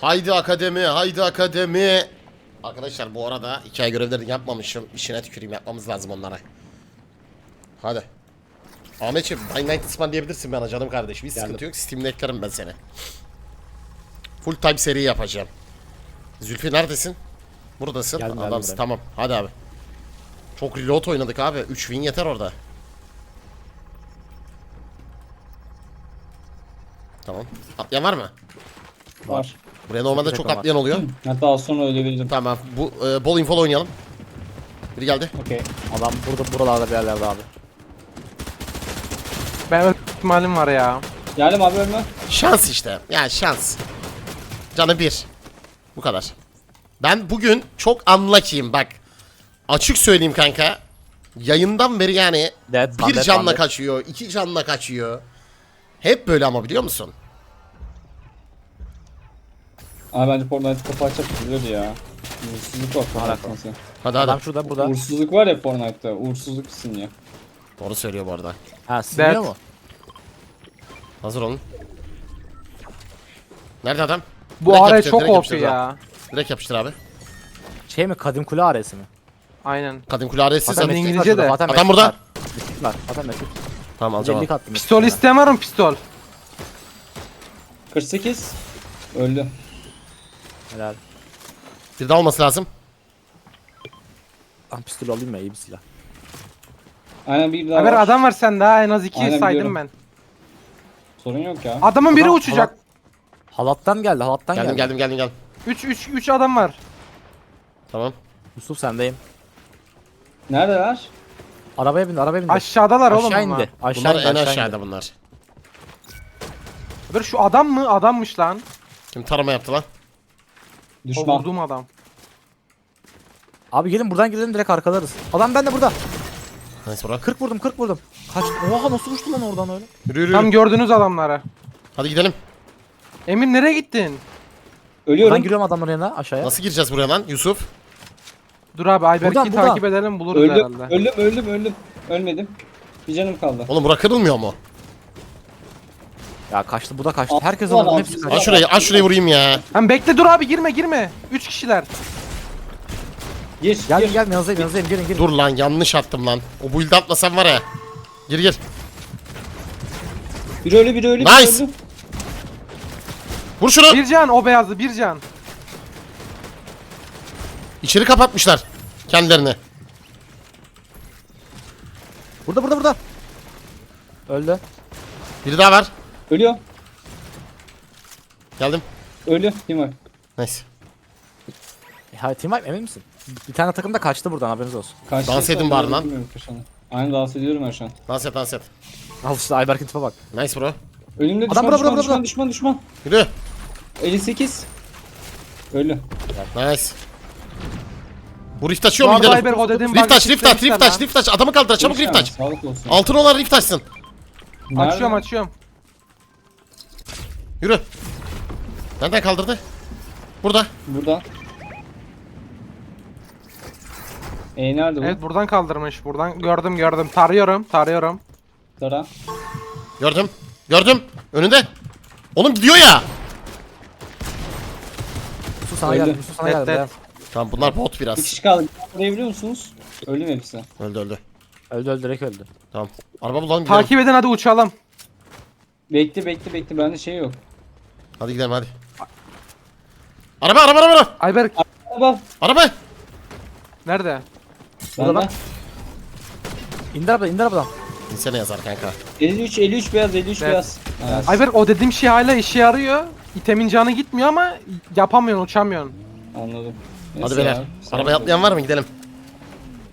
Haydi akademi, haydi akademi. Arkadaşlar bu arada hikaye görevlerini yapmamışım. İşine tüküreyim yapmamız lazım onlara. Hadi. Ahmetciğim Dying Light ısmarlayabilirsin bana canım kardeşim. Hiç sıkıntı yok. Steam'de eklerim ben seni. Full time seri yapacağım. Zülfü neredesin? Buradasın. Geldim, geldim Adamsın buraya. tamam. Hadi abi. Çok reload oynadık abi. 3 win yeter orada. Tamam. Atlayan var mı? Var. Buraya normalde çok atlayan oluyor. Hatta az sonra ölebilirim. Tamam. Bu e, bol info oynayalım. Biri geldi. Okey. Adam burada buralarda bir yerlerde abi. Ben ihtimalim var ya. Geldim abi ölme. Şans işte. Yani şans. Canı bir. Bu kadar. Ben bugün çok unlucky'yim bak. Açık söyleyeyim kanka. Yayından beri yani Dead, bir bandit, canla bandit. kaçıyor, iki canla kaçıyor. Hep böyle ama biliyor musun? Abi bence Fortnite kapı açacak biliyordu ya. Uğursuzluk var Fortnite'ın. Hadi Adam hadi. şurada burada. Uğursuzluk var ya Fortnite'ta. Uğursuzluk ya. Doğru söylüyor bu arada. Ha siniyor Dead. mu? Hazır olun. Nerede adam? Bu Direkt araya yapıştır, çok direkt OP yapıştır ya. Direkt yapıştır abi. Şey mi kadim kule arası mı? Aynen. Kadın kule arası Adam sen. İngilizce var şurada, de. Adam mektup burada. var. Zaten mektup. Tamam alacağım. 50 abi. attım. Pistol mı pistol? 48. Öldü. Helal. Bir daha olması lazım. Ah pistol alayım ya iyi bir silah. Aynen bir daha Haber var. adam var sende ha en az iki Aynen, saydım biliyorum. ben. Sorun yok ya. Adamın biri Adam- uçacak. Halattan geldi halattan Geldim geldi. geldim geldim geldim. 3 3 3 adam var. Tamam. Yusuf sendeyim. Neredeler? Arabaya bin arabaya bin. Aşağıdalar oğlum Aşağı bunlar. indi. Aşağı Bunlar indi, en aşağı aşağıda indi. bunlar. Haber şu adam mı? Adammış lan. Kim tarama yaptı lan? O Düşman. vurduğum adam. Abi gelin buradan gidelim direkt arkalarız. Adam bende burada. Neyse bırak. 40 vurdum 40 vurdum. Kaç? Oha nasıl uçtu lan oradan öyle? Yürü yürü. Tam gördünüz adamları. Hadi gidelim. Emir nereye gittin? Ben Ölüyorum. giriyorum adamların yanına aşağıya. Nasıl gireceğiz buraya lan Yusuf? Dur abi Ayberk'i Buradan, buradan. takip edelim buluruz Öldüm. herhalde. Öldüm öldüm öldüm. Ölmedim. Bir canım kaldı. Oğlum bura kırılmıyor mu? Ya kaçtı bu da kaçtı. Herkes al- vurdum al- hepsi kaçtı. şurayı, al şurayı vurayım ya. Hem bekle dur abi girme girme. 3 kişiler. Gir. Gel gir. gel yanınızdayım yanınızdayım girin girin. Dur lan yanlış attım lan. O build atlasam var ya. Gir gir. Biri ölü biri ölü. biri Nice. öldü. Vur şunu. Bir can o beyazlı bir can. İçeri kapatmışlar kendilerini. Burada burada burada. Öldü. Biri daha var. Ölüyor. Geldim. Ölü. Kim var? Neyse. E, ha, team wipe emin misin? Bir tane takım da kaçtı buradan haberiniz olsun. Karşı Dans edin bari lan. Bilmiyorum. Aynen dans ediyorum ben şu an. Dans et dans et. Al işte Ayberk'in tipe bak. Nice bro. Önümde Adam düşman burada, düşman burada, düşman, burada. düşman düşman Yürü. 58. Ölü. Nice. Bu rift açıyor mu arada gidelim? Ayberk o dediğim Rift bug'ı aç, rift aç, rift aç, rift aç. Adamı kaldır, çabuk rift aç. Sağlık olsun. Altın olan rift açsın. Nerede? Açıyorum açıyorum. Yürü. Nereden kaldırdı? Burada. Burada. E nerede bu? Evet buradan kaldırmış. Buradan gördüm gördüm. Tarıyorum tarıyorum. Tara. Gördüm. Gördüm. Önünde. Oğlum gidiyor ya. Yusuf sana Öldü. geldi. Yusuf sana Evet, geldi. evet. dayan. Tamam bunlar bot Bir biraz. kişi kaldı. Biliyor musunuz? Öldü mü hepsi? Öldü öldü. Öldü öldü direkt öldü. Tamam. Araba bulalım gidelim. Takip edin hadi uçalım. Bekle bekle bekle bende şey yok. Hadi gidelim hadi. Araba araba araba. Ayberk Araba. Araba. nerede? Burada Bende. İndir arabadan indir arabadan. İnsene yazar kanka. 53 53 beyaz 53 Evet. beyaz. Evet. Ayberk o dediğim şey hala işe yarıyor. İtemin canı gitmiyor ama yapamıyorsun uçamıyorsun. Anladım. Hadi Neyse beyler. ya, Arabaya atlayan var mı? Gidelim.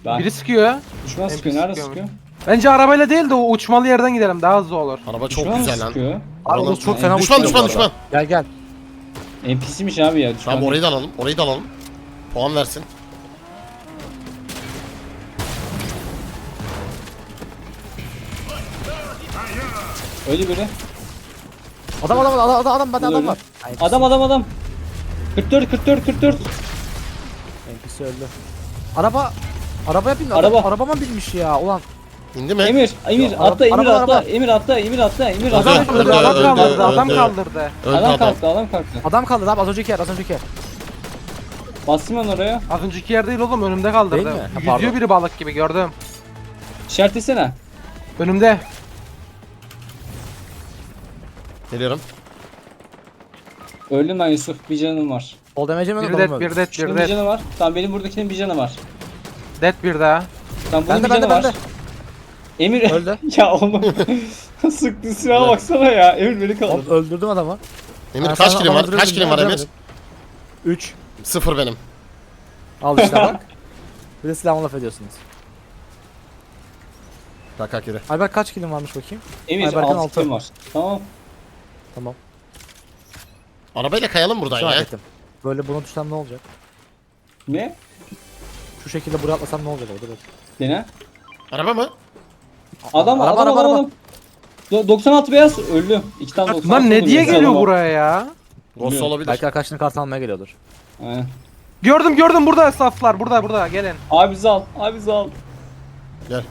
Ben. Biri sıkıyor. Düşman NPC sıkıyor. Nerede sıkıyor sıkıyor? Bence arabayla değil de o uçmalı yerden gidelim daha hızlı olur. Araba çok Düşman mı güzel lan. sıkıyor? Abi o çok fena Düşman uçuyor düşman bu düşman. arada. Gel gel. NPC'miş abi ya. Düşman Tamam orayı da alalım. Orayı da alalım. Puan versin. Öyle biri. Adam adam adam adam adam bende adam var. Adam adam adam. 44 44 44. NPC öldü. Araba arabaya bin. Araba. Araba. Arabama binmiş ya. Ulan. İndi mi? Emir, Emir Yok, atla, Emir araba- atla, araba. Emir atla, Emir atla, Emir Öldü, atla. Adam öldü, kaldırdı, adam öldü, kaldırdı, adam öldü. kaldırdı. Öldü Adam adam. kalktı, adam kalktı. Adam kaldı abi az önceki yer az önceki yer. Bastım ben oraya. Az önceki yer değil oğlum önümde kaldırdı. Değil mi? Ha, Yüzüyor biri balık gibi gördüm. İşaretlesene. Önümde. Geliyorum. Öldüm ben Yusuf, bir canım var. Sol demece mi? Bir det, öldü. bir det, Şunun bir bir det. canı var. Tamam benim buradakinin bir canı var. Det bir daha. Tamam bunun Bende bir bende canı var. bende. Emir Öldü. ya oğlum. Sıktı silaha baksana ya. Emir beni. Oğlum öldürdüm adamı. Emir Ben kaç sana kilim var? adamı Kaç kilim var Emir? öldüremedim. 3. Sıfır benim. Al işte bak. Bir de silahımı laf ediyorsunuz. Kalk kalk yürü. Ayberk kaç kilim varmış bakayım? Emir Ayberk'in altı altı. kilim var. Tamam. Tamam. Arabayla kayalım buradan Şu an ya. ettim. Böyle bunu düşsem ne olacak? Ne? Şu şekilde buraya atlasam ne olacak orada. Dene. Araba mı? Adam Araba, adam araba, adam. araba. adam. Do- 96 beyaz öldü. İki tane 96 Lan ne oldu, diye geliyor buraya ya? Ghost Bilmiyorum. olabilir. Belki arkadaşının kart almaya geliyordur. Aynen. Gördüm gördüm burada saflar burada burada gelin. Abi bizi al. Abi bizi al. Gel.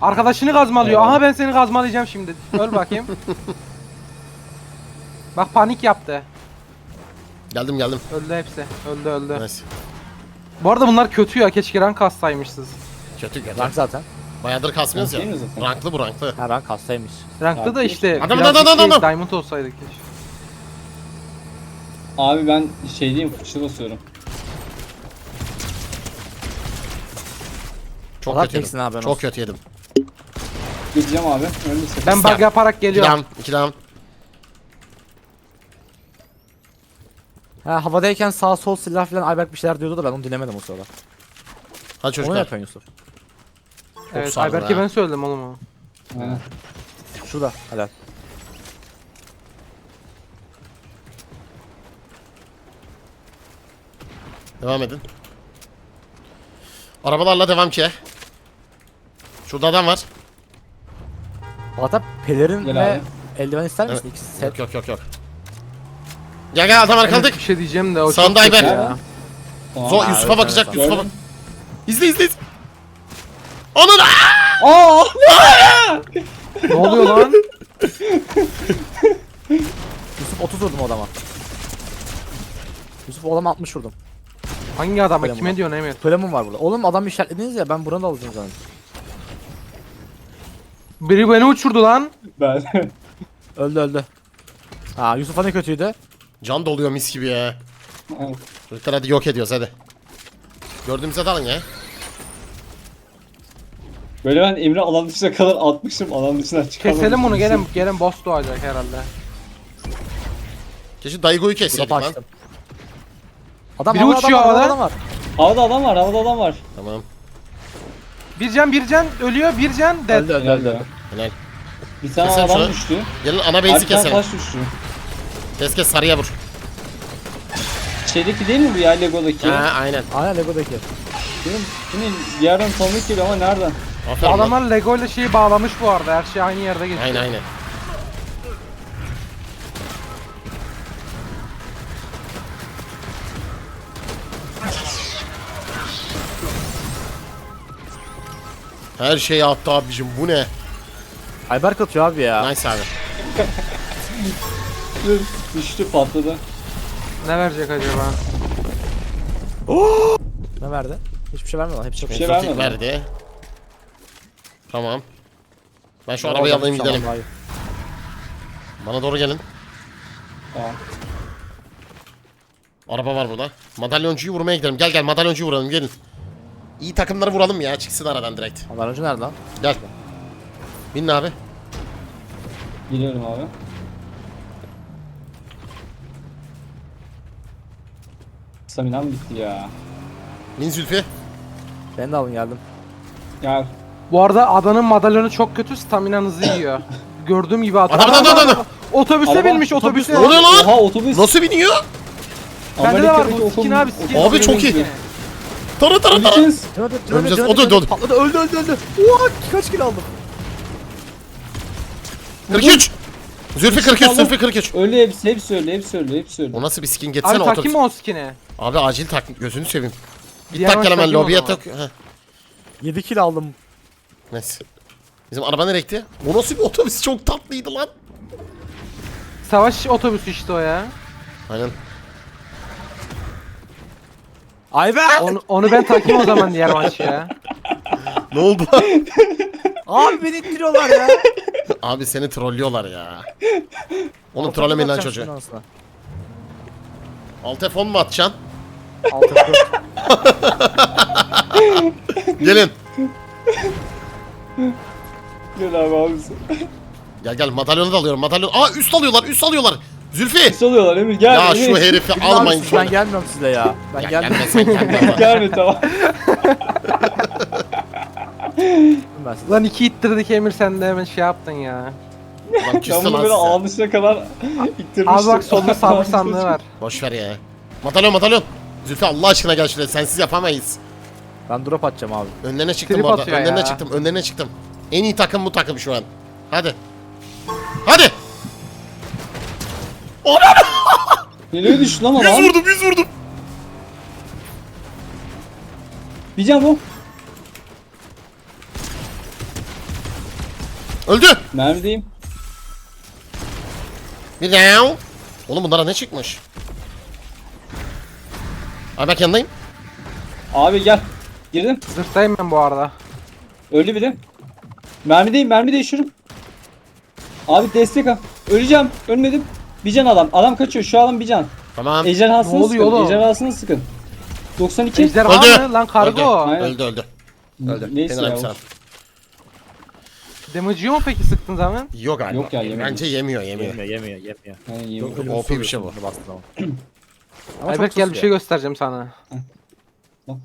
Arkadaşını gazmalıyor. Evet. Aha ben seni gazmalayacağım şimdi. Öl bakayım. Bak panik yaptı. Geldim geldim. Öldü hepsi. Öldü öldü. Nice. Bu arada bunlar kötü ya. Keşke rank kassaymışsınız. Kötü kötü. Rank zaten. Bayağıdır kasmıyoruz ya. Değil mi zaten? Ranklı bu ranklı. Ha rank kastaymış. Rankta da işte adam, birazcık adam, adam, şey, adam. Diamond olsaydık keşke. Abi ben şey diyeyim fıçı basıyorum. Çok Allah kötü teksin abi, ben Çok olsun. kötü yedim. Gideceğim abi. Ölmüşsün. Ben bug yaparak İki geliyorum. down. iki down. Ha havadayken sağ sol silah falan Ayberk bir şeyler diyordu da ben onu dinlemedim o sırada. Hadi Onu çocuklar. yapıyorsun Yusuf. Evet sardı Ayberk'e ha. ben söyledim oğlum o. Aynen. Şurada helal. Devam edin. Arabalarla devam ki. Şurada adam var. Hatta pelerin Gel ve abi. eldiven ister misin? Evet. İkisi set. Yok yok yok yok. Gel gel adam arkaladık. Evet, bir şey diyeceğim de o çok kötü Ayberk. ya. Tamam. Zo Yusuf'a evet, bakacak evet, Yusuf'a bak. Gördüm. İzle izle izle. Onun Aa! Ne oluyor lan? Yusuf 30 vurdum o adama. Yusuf o adama 60 vurdum. Hangi adama? Kime lan? diyorsun Emir? Tolemum var burada. Oğlum adam işaretlediniz ya ben buranı da alacağım zaten. Biri beni uçurdu lan. Ben. Öldü öldü. Ha Yusuf'a ne kötüydü? Can doluyor mis gibi ya. Çocuklar hadi yok ediyoruz hadi. Gördüğümüzde dalın ya. Böyle ben Emre alan dışına kadar atmışım alan dışına çıkamadım. Keselim bunu gelin gelin boss doğacak herhalde. Keşke Daigo'yu Burada kesseydik lan. açtım. Adam Biri havada uçuyor adam var, havada. adam var. Havada adam var havada adam var. Tamam. Bir can bir can ölüyor bir can dead. Öldü öldü Helal öldü. öldü. Helal. Bir tane Keselim adam şunu. düştü. Gelin ana base'i Arkadan keselim. taş düştü. Kes kes sarıya vur. Şeydeki değil mi bu ya Lego'daki? Ha aynen. Aynen Lego'daki. Benim, benim bir yerden tanıdık geliyor ama nereden? Aferin lan. adamlar Lego ile şeyi bağlamış bu arada. Her şey aynı yerde geçiyor. Aynen aynen. Her şey attı abicim bu ne? Ayberk atıyor abi ya. Nice abi. Düştü patladı. Ne verecek acaba? Ne verdi? Hiçbir şey vermedi lan. Hepsi Bir şey. Exotic vermedi. verdi. Tamam. Ben şu arabayı alayım gidelim. iyi. Bana doğru gelin. Tamam. Araba var burada. Madalyoncuyu vurmaya gidelim. Gel gel madalyoncuyu vuralım gelin. İyi takımları vuralım ya çıksın aradan direkt. Önce nerede lan? Gel. Binin abi. Biliyorum abi. Staminam bitti ya. Bin Zülfü. Ben de alın geldim. Ya Bu arada adanın madalyonu çok kötü staminanızı yiyor. Gördüğüm gibi adam. Adam, adam, adam, adam. Otobüse Araba, binmiş otobüse. Ne oluyor lan? Oha otobüs. Nasıl biniyor? Bende de var bu skin otobüs- abi skin. Abi çok iyi. Tara tara tara. Öleceğiz. Döndü döndü O da döndü. döndü. Patladı öldü öldü öldü. Oha kaç kill aldım. 43. Zülfü 43, Zülfü 43. Öyle hepsi hepsi öyle hepsi öyle hepsi öyle. O nasıl bir skin getirsene Abi otobüs. takayım mı o skin'i? Abi acil tak gözünü seveyim. Git Diğer tak hemen takayım o lobiye tak. Heh. 7 kill aldım. Neyse. Bizim araba nereye gitti? O nasıl bir otobüs çok tatlıydı lan. Savaş otobüsü işte o ya. Aynen. Ayber! Onu, onu ben takayım o zaman diğer maç ya. Ne oldu? Abi beni ittiriyorlar ya. Abi seni trollüyorlar ya. Oğlum trollemeyin lan çocuğu. Alt F10 mu atacaksın? Altı Gelin. Gel abi abisi. Gel gel madalyonu da alıyorum. Madalyon. Aa üst alıyorlar üst alıyorlar. Zülfü. Pis oluyorlar Emir gel. Ya Emir. şu herifi almayın Ben şunu. gelmiyorum size ya. Ben Ya gelmiyorum gelme sen gelme. Gelme tamam. ben size. Lan iki ittirdik Emir sen de hemen şey yaptın ya. Lan Ben küstü bunu lan böyle size. ağmışına kadar ittirmiştim. Abi bak solda sabır sandığı var. Boş ver ya. Madalyon madalyon. Zülfü Allah aşkına gel şuraya. Sensiz yapamayız. Ben drop atacağım abi. Önlerine çıktım Trip atıyor Önlerine ya. çıktım. Önlerine çıktım. En iyi takım bu takım şu an. Hadi. Hadi. Nereye düştü lan Yüz adam? vurdum yüz vurdum. Bir can bu. Öldü. Mermideyim. Bir down. Oğlum bunlara ne çıkmış? Abi bak yanındayım. Abi gel. Girdim. Zırhtayım ben bu arada. Öldü biri. Mermideyim mermi değişiyorum. Abi destek al. Öleceğim. Ölmedim. Bir can adam. Adam kaçıyor. Şu adam bir can. Tamam. Ejderhasını Ne oluyor sıkın. oğlum? Ejderhasını sıkın. 92. Ejderha Öldü. mı lan kargo? Öldü. Öldü öldü. Öldü. Neyse Helal ya. Damage yiyor mu peki sıktığın zaman? Yok galiba. Yok ya, yemiyor. Bence yemiyor yemiyor. Yemiyor yemiyor yemiyor. Yani yemin- Ölümsüz OP bir şey bu. zaman. Ama Ayberk çok gel bir sus şey ya. göstereceğim sana.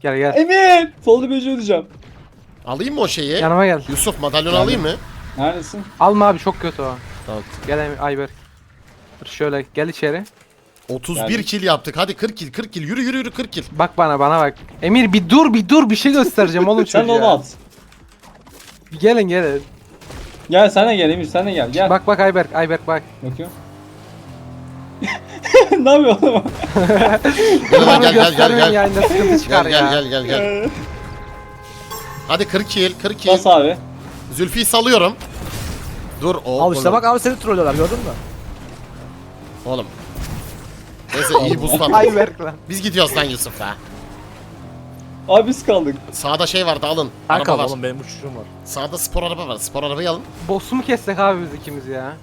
Gel gel. Emir! Foldu beci ödeyeceğim. Alayım mı o şeyi? Yanıma gel. Yusuf madalyonu Geldim. alayım mı? Neredesin? Alma abi çok kötü o. Tamam. Gel Emir- Ayberk. Dur şöyle gel içeri. 31 Geldim. kill yaptık. Hadi 40 kill 40 kill. Yürü yürü yürü 40 kill. Bak bana bana bak. Emir bir dur bir dur bir şey göstereceğim oğlum Sen de çocuğa. onu at. Bir gelin gelin. Gel sen de gel Emir sen de gel. Gel. Bak bak Ayberk Ayberk bak. Bakıyorum. ne yapıyor oğlum? Gel gel gel gel gel. yayında sıkıntı çıkar Gel ya. gel gel gel gel. Hadi 40 kill 40 kill. Bas abi. Zülfi'yi salıyorum. Dur o. Al işte bak abi seni trollüyorlar gördün mü? Oğlum. Neyse iyi aldım. Ayberk lan. Biz gidiyoruz lan Yusuf'a. Abi biz kaldık. Sağda şey vardı alın. Sen Araba var. oğlum benim uçuşum var. Sağda spor araba var. Spor arabayı alın. Boss'u mu kessek abi biz ikimiz ya?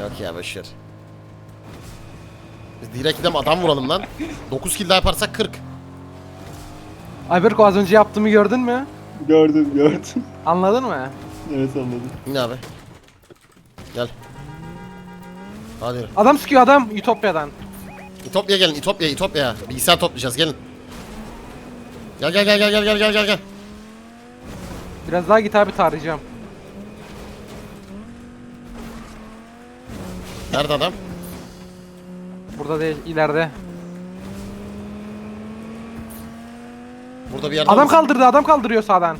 Yok ya boşver. Biz direkt gidelim adam vuralım lan. 9 kill daha yaparsak 40. Ayberk o az önce yaptığımı gördün mü? Gördüm gördüm. Anladın mı? evet anladım. Ne abi? Gel. Hadi yürü. Adam sıkıyor adam Ütopya'dan. İtopya gelin İtopya İtopya. Bilgisayar toplayacağız gelin. Gel gel gel gel gel gel gel gel gel. Biraz daha git abi tarayacağım. Nerede adam? Burada değil ileride. Burada bir yerde Adam mısın? kaldırdı adam kaldırıyor sağdan.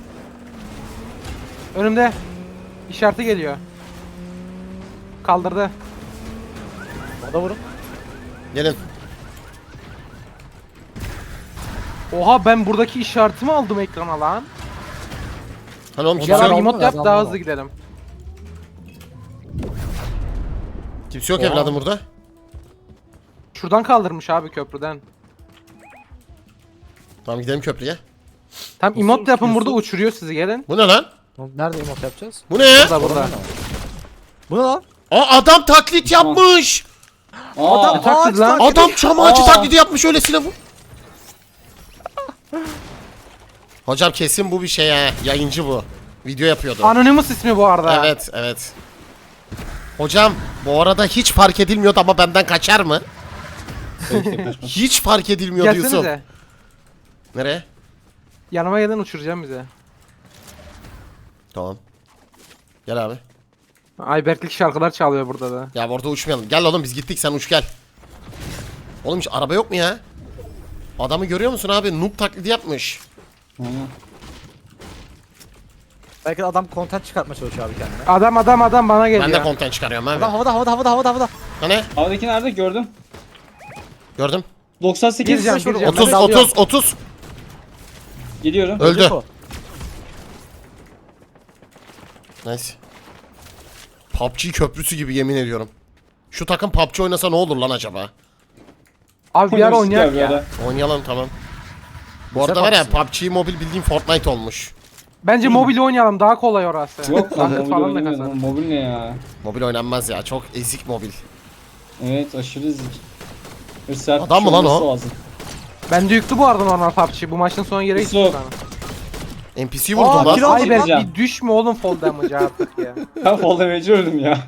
Önümde. İşareti geliyor. Kaldırdı. Da vurun. Gelin. Oha ben buradaki işaretimi aldım ekrana lan. Hani oğlum kimse Gel abi yok. aldım emot da, yap daha hızlı gidelim. Kimse yok Oha. evladım burada. Şuradan kaldırmış abi köprüden. Tamam gidelim köprüye. Tam emot yapın burada uçuruyor sizi gelin. Bu ne lan? Nerede emot yapacağız? Bu ne? Burada burada. Bu ne lan? Aa adam taklit yapmış. Aa, Adam taklit lan. Adam çam ağacı Aa. taklidi yapmış öylesine bu. Hocam kesin bu bir şey ha. Yayıncı bu. Video yapıyordu. Anonymous ismi bu arada. Evet evet. Hocam bu arada hiç fark edilmiyordu ama benden kaçar mı? Hiç fark edilmiyordu Yusuf. Gelsenize. Nereye? Yanıma gelin uçuracağım bize. Tamam. Gel abi. Ayberklik şarkılar çalıyor burada da. Ya orada uçmayalım. Gel oğlum biz gittik sen uç gel. Oğlum hiç araba yok mu ya? Adamı görüyor musun abi? Noob taklidi yapmış. Belki de adam content çıkartmaya çalışıyor abi kendine. Adam adam adam bana geliyor. Ben de content çıkarıyorum abi. Adam havada havada havada havada havada. Hani? Havadaki nerede gördüm. Gördüm. 98 Gireceğim, gireceğim. 30 ben alıyorum. 30 30. Gidiyorum. Öldü. Öldü o. Nice. PUBG köprüsü gibi yemin ediyorum. Şu takım PUBG oynasa ne olur lan acaba? Abi bir ara bir ya. Oynayalım tamam. Bu arada var ya PUBG. Mobil bildiğin Fortnite olmuş. Bence mobil oynayalım daha kolay orası. Yok lan mobil falan da oynamıyorum. kazan. Mobil ne ya? Mobil oynanmaz ya çok ezik mobil. Evet aşırı zik. Sert Adam mı lan o? Lazım. Bence yüklü bu arada normal PUBG. Bu maçın sonu yere gitti Yusuf. sana. NPC vurdum Aa, lan. Ay ben Alacağım. bir düşme oğlum fall damage artık ya. Ben fall damage'i öldüm ya.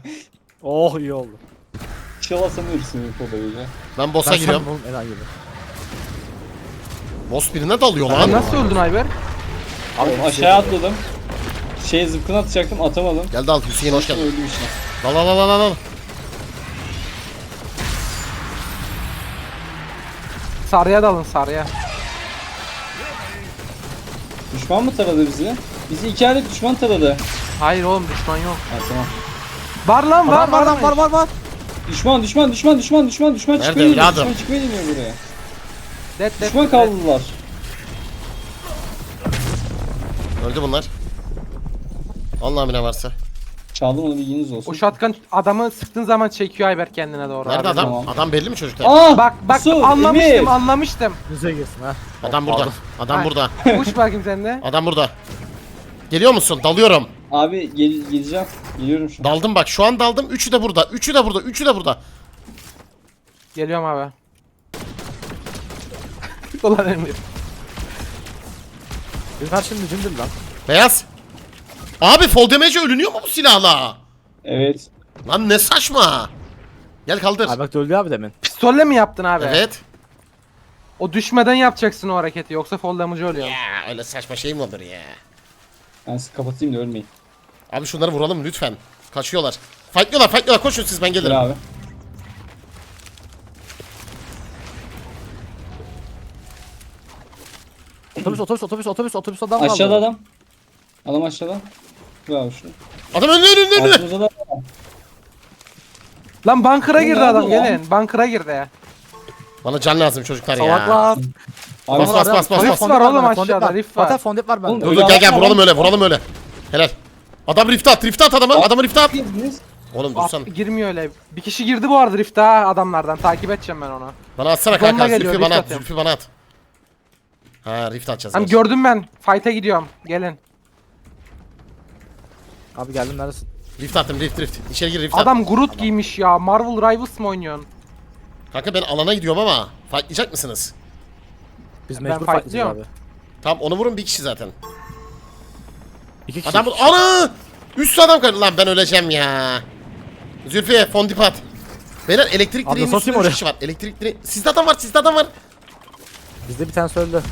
Oh iyi oldu. İnşallah sen ölürsün fall damage'e. Ben boss'a Ben giriyorum. sen oğlum gibi. Boss birine dalıyor Sen lan. nasıl öldün Ayber? Abi aşağıya atladım. Şey zıpkını atacaktım atamadım. Gel dal Hüseyin hoş geldin. Öldüm işte. Dal dal dal dal dal. Sarıya dalın sarıya. Düşman mı taradı bizi? Bizi iki adet düşman taradı. Hayır oğlum düşman yok. Ha tamam. Var lan var Var var var var var var. Düşman düşman düşman düşman düşman düşman Nerede çıkmaya deniyor. evladım? Düşman çıkmaya deniyor buraya. Dead dead. Düşman dead. kaldılar. Öldü bunlar. Allah'ım ne varsa. Çaldım onu bilginiz olsun. O shotgun adamı sıktığın zaman çekiyor Ayber kendine doğru. Nerede Abi. adam? tamam. Adam belli mi çocuklar? Aa! Bak bak Yusuf, anlamıştım Emir. anlamıştım. Yüzeye girsin ha. Adam burada. Adam Ay. burada. Uç bakayım sen de. Adam burada. Geliyor musun? Dalıyorum. Abi gel geleceğim. Geliyorum şu an. Daldım bak. Şu an daldım. Üçü de burada. Üçü de burada. Üçü de burada. Geliyorum abi. Ulan Emir. Ülker şimdi cimdir lan. Beyaz. Abi fall damage ölünüyor mu bu silahla? Evet. Lan ne saçma. Gel kaldır. Ay bak öldü abi demin. Pistolle mi yaptın abi? Evet. O düşmeden yapacaksın o hareketi yoksa fall damage ölüyor. Ya öyle saçma şey mi olur ya? Ben sizi kapatayım da ölmeyin. Abi şunları vuralım lütfen. Kaçıyorlar. Fightlıyorlar fightlıyorlar. Koşun siz ben Gel gelirim. abi. Otobüs otobüs otobüs otobüs otobüs adam. Aşağıda adam. Adam aşağıda. Dur abi şunu. Adam önüne önüne önüne. Da. Lan bunker'a girdi adam lan? gelin. Bunker'a girdi. Bana can lazım çocuklar ya. Salaklar. Abi Bas, bas, bas, bas, Rift bas. var oğlum aşağıda, rift var. Zaten fondip var bende. Oğlum, Dur Öyle dur gel gel vuralım öyle vuralım öyle. Helal. Adam rift'e at rift'e at adamı. Adamı rift'e at. girdiniz. Oğlum Ah, dursan. girmiyor öyle. Bir kişi girdi bu arada Rift'e ha adamlardan. Takip edeceğim ben onu. Bana atsana Sonuna kanka. geliyor, Zülfü bana at. atıyorum. Zülfü bana at. Ha rift atacağız. Hani gördüm ben. Fight'a gidiyorum. Gelin. Abi geldim neredesin? Rift attım rift rift. İçeri gir rift at. Adam Groot giymiş ya. Marvel Rivals mı oynuyorsun? Kanka ben alana gidiyorum ama. Fightlayacak mısınız? Biz Ben mecbur fightlıyorum. fightlayacağız abi. Tamam onu vurun bir kişi zaten. İki kişi. Adam bu. Ana! Üst adam kaydı. Lan ben öleceğim ya. Zülfü fondip at. Beyler elektrik Abi direğinin üstünde üç oraya. kişi var. Elektrik direği. Sizde adam var sizde adam var. Bizde bir tane öldü.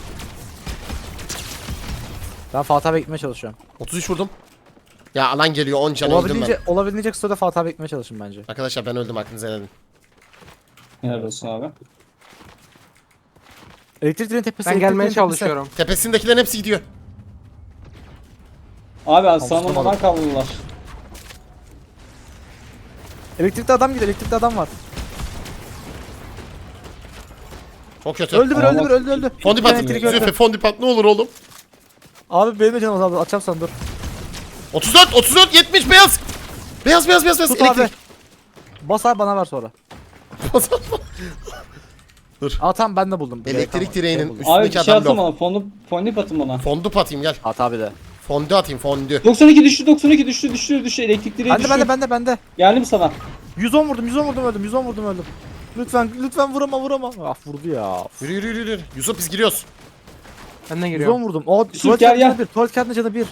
Ben Fatih abi gitmeye çalışıyorum. 33 vurdum. Ya alan geliyor 10 can öldüm ben. Olabildiğince, olabildiğince kısa da Fatih abi gitmeye çalışın bence. Arkadaşlar ben öldüm aklınıza helal edin. Helal olsun abi. Elektrik direğinin tepesi. Ben gelmeye direğinin tepesi. çalışıyorum. Tepesindekilerin hepsi gidiyor. Abi aslanlamadan kaldılar. Elektrikli adam gidiyor. Elektrikli adam var. Çok kötü. Öldü bir öldü bir öldü öldü. Fondip at. elektrik öldü. Zülfü fondip at ne olur oğlum. Abi benim de canım azaldı. Açacağım sen dur. 34 34 70 beyaz. Beyaz beyaz beyaz beyaz. Tut abi. Elektrik. Bas abi bana ver sonra. Aa tamam ben de buldum. Elektrik direğinin Buldum. Abi bir üstündeki şey adam atın yok. bana. Fondip, fondip atın bana. Fondip atayım gel. At abi de. Fondü atayım fondü. 92 düştü 92 düştü düştü düştü elektrik direği Bende düştü. bende bende bende. Geldim sana. 110 vurdum 110 vurdum öldüm 110 vurdum öldüm. Lütfen lütfen vurama vurama. Ah vurdu ya. Yürü yürü yürü. yürü. Yusuf biz giriyoruz. Ben de 110 giriyorum. vurdum. O Yusuf, tuvalet gel, kağıdına gel. canı bir. Tuvalet kağıdına canı bir.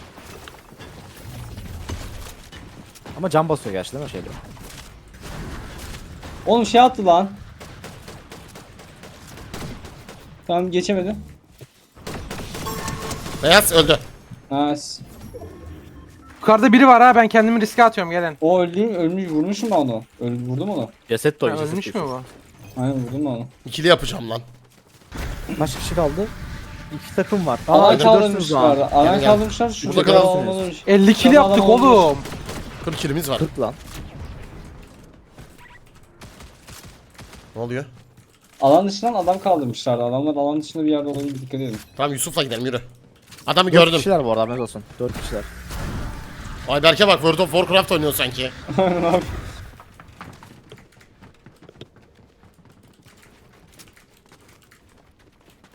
Ama can basıyor gerçi değil mi şeyde? Oğlum şey attı lan. Tamam geçemedi. Beyaz öldü. Nice. Yukarıda biri var ha ben kendimi riske atıyorum gelin. O öldü, ölmüş, vurmuşum ben onu. Öl, vurdum onu. Ceset de Ha, o ceset ölmüş mü bu? Aynen vurdum ben onu. İkili yapacağım lan. Kaç kişi kaldı? İki takım var. Alan önce dörtsünüz kaldırmışlar. lan. Alan Gel, gel. kaldırmışlar. Şurada Burada kadar kalırsınız. olmalı. 50 kill Tamam, yaptık adam oğlum. 40 kilimiz var. 40 lan. Ne oluyor? Alan dışından adam kaldırmışlar. Adamlar alan dışında bir yerde olabilir dikkat edin. Tamam Yusuf'la gidelim yürü. Adamı 4 gördüm. kişiler bu arada haberiniz olsun. 4 kişiler. Ayberk'e bak World of Warcraft oynuyor sanki.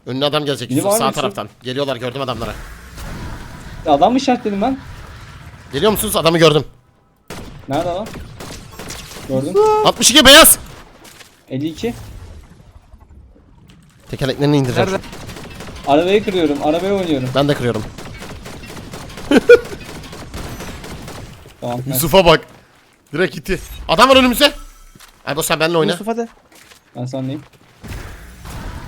Önüne adam gelecek Yusuf sağ taraftan. Geliyorlar gördüm adamları. Adam mı işaretledim ben? Geliyor musunuz? Adamı gördüm. Nerede adam? Gördüm. 62 beyaz. 52. Tekerleklerini indireceğim. Nerede? Arabayı kırıyorum. Arabayı oynuyorum. Ben de kırıyorum. Tamam. Yusuf'a bak. Direkt gitti. Adam var önümüzde. Aybo sen benimle oyna. Yusuf hadi. Ben sandayım.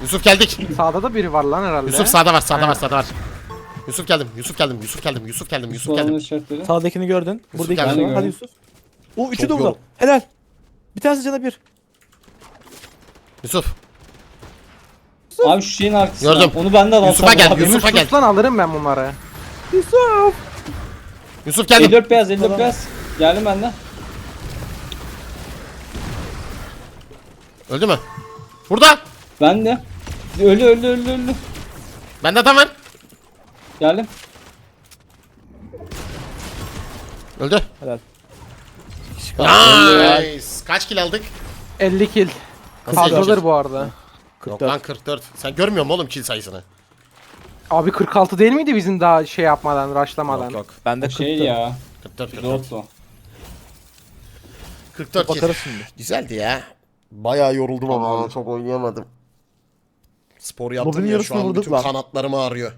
Yusuf geldik. Sağda da biri var lan herhalde. Yusuf sağda var, sağda var, sağda var. Yusuf geldim, Yusuf geldim, Yusuf geldim, Yusuf geldim, Yusuf geldim. işaretleri. Sağdakini gördün. Burada iki geldi. kişi var. Hadi. Yusuf. O üçü Çok de burada. yorum. Helal. Bir tanesi cana bir. Yusuf. Abi şu şeyin arkasında. Gördüm. Onu ben de adam Yusuf'a gel, abi. Yusuf'a gel. Sus lan alırım ben bunları. Yusuf. Yusuf geldim. 54 beyaz 54 beyaz. Geldim ben de. Öldü mü? Burada. Ben de. Öldü öldü öldü öldü. Bende adam var. Geldim. Öldü. Helal. Nice. Kaç kill aldık? 50 kill. Nasıl Fazladır bu arada. Yok lan 44. Sen görmüyor musun oğlum kill sayısını? Abi 46 değil miydi bizim daha şey yapmadan, rushlamadan? Yok yok. Ben de O şey 44. ya. 44 44. Pilot o. 44 kill. Bakarız şimdi. Güzeldi ya. Bayağı yoruldum ama çok oynayamadım. Spor yaptım Bugün ya şu yarısını an vurduk bütün lan. kanatlarım ağrıyor.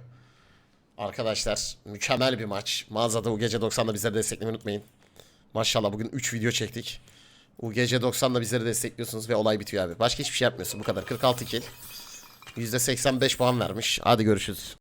Arkadaşlar mükemmel bir maç. Mağazada UGC 90'da bizleri desteklemeyi unutmayın. Maşallah bugün 3 video çektik. UGC 90'da bizleri destekliyorsunuz ve olay bitiyor abi. Başka hiçbir şey yapmıyorsun bu kadar. 46 kill. %85 puan vermiş. Hadi görüşürüz.